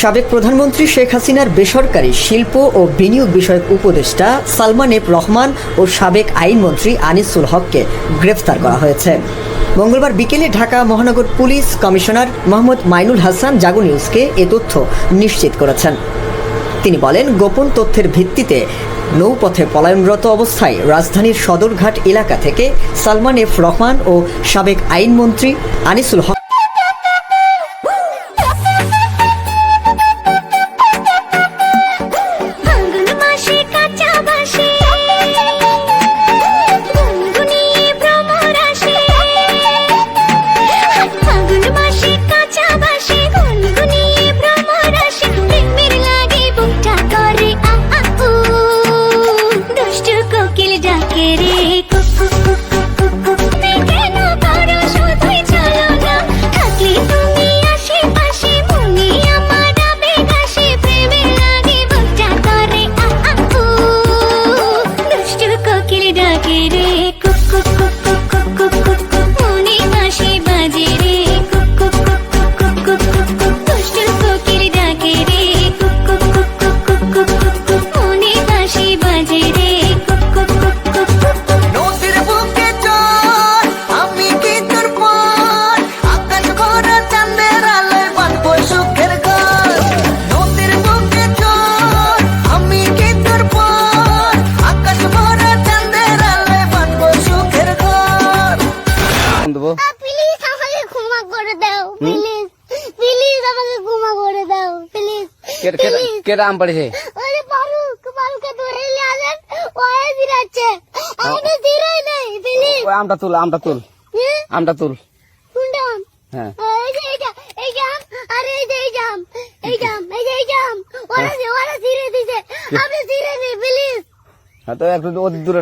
সাবেক প্রধানমন্ত্রী শেখ হাসিনার বেসরকারি শিল্প ও বিনিয়োগ বিষয়ক উপদেষ্টা সালমান এফ রহমান ও সাবেক আইনমন্ত্রী আনিসুল হককে গ্রেফতার করা হয়েছে। মঙ্গলবার বিকেলে ঢাকা মহানগর পুলিশ কমিশনার মোহাম্মদ মাইনুল হাসান জাগো নিউজকে এ তথ্য নিশ্চিত করেছেন। তিনি বলেন, গোপন তথ্যের ভিত্তিতে নৌপথে পলায়নরত অবস্থায় রাজধানীর সদরঘাট এলাকা থেকে সালমান এফ রহমান ও সাবেক আইনমন্ত্রী আনিসুল হক প্লিজ প্লিজ আমাকে ক্ষমা করে দাও প্লিজ কেটে কেটে আম পড়েছে? ওরে ফারুক ফারুককে ধরে নিয়ে আসেন ওয়ে দিরাচ্ছে আমি দিরাই নাই প্লিজ। ওই আমটা তুল আমটা তুল। আমটা তুল। কোনটা আম? হ্যাঁ। এই যে এইটা এই জাম আর এই যে এই জাম এই জাম এই যে এই জাম ওরা ওরা ছিঁড়ে দিছে। আপনি ছিঁড়ে দিন প্লিজ। হ্যাঁ তো একটু দূরে